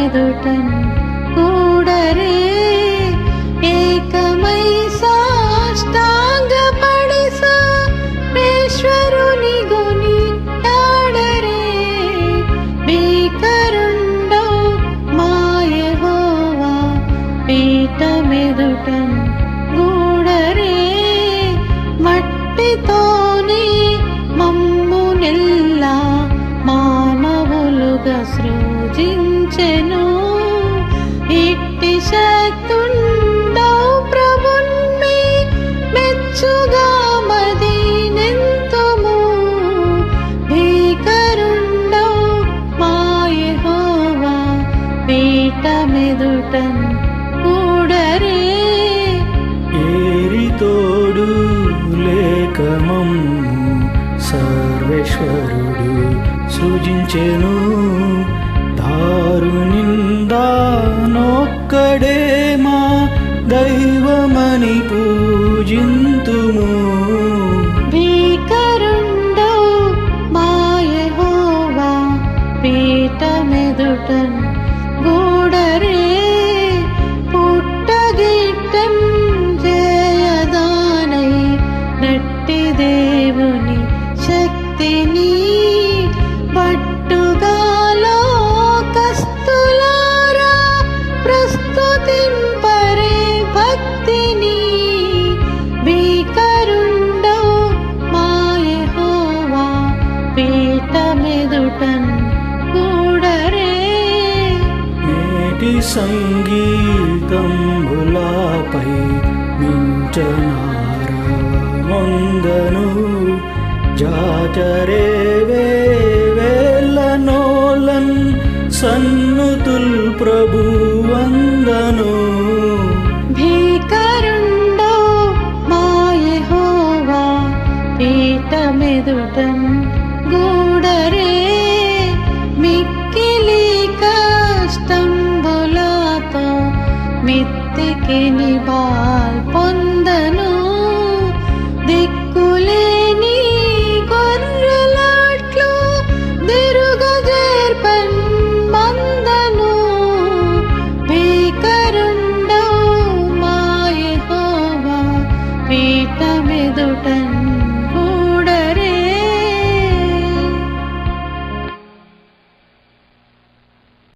मिदुटन् कूडरे एकमयि साष्टाङ्गाडरे बीकरुण्डो मायो वा पीठ मेदुटन् మానవులుగా సృజించెను. ఇట్టి శక్తుండో ప్రభున్మి మెచ్చుగా మదీనెంతుము. భీకరుండో మాయహోవా పీట మెదుటన్ కూడరే. సర్వేశ్వరుడు సృజించెను. దారునిందా నొక్కడే మా దైవమని పూజింతుము. భీకరుండో మాయహోవా పీట గూడరే పుట్టగిట్టం జయదానై నట్టి దేవుని శక్తిని పట్టుగాలో కస్తులారా ప్రస్తుతింపరే భక్తిని భీకరుండో మాయహోవా పీట కూడరే. నేటి సంగీతంబులాపై మించనారవందను జాతరే వేలనోలన్ సన్నుతుల్ ప్రభు వందను. భీకరుండో మాయహోవా పీఠమెదుటన్ గూడరే మిక్కిలి కష్టంబులతో మిత్తికి నిబాల్ పొందను. దిక్కులే than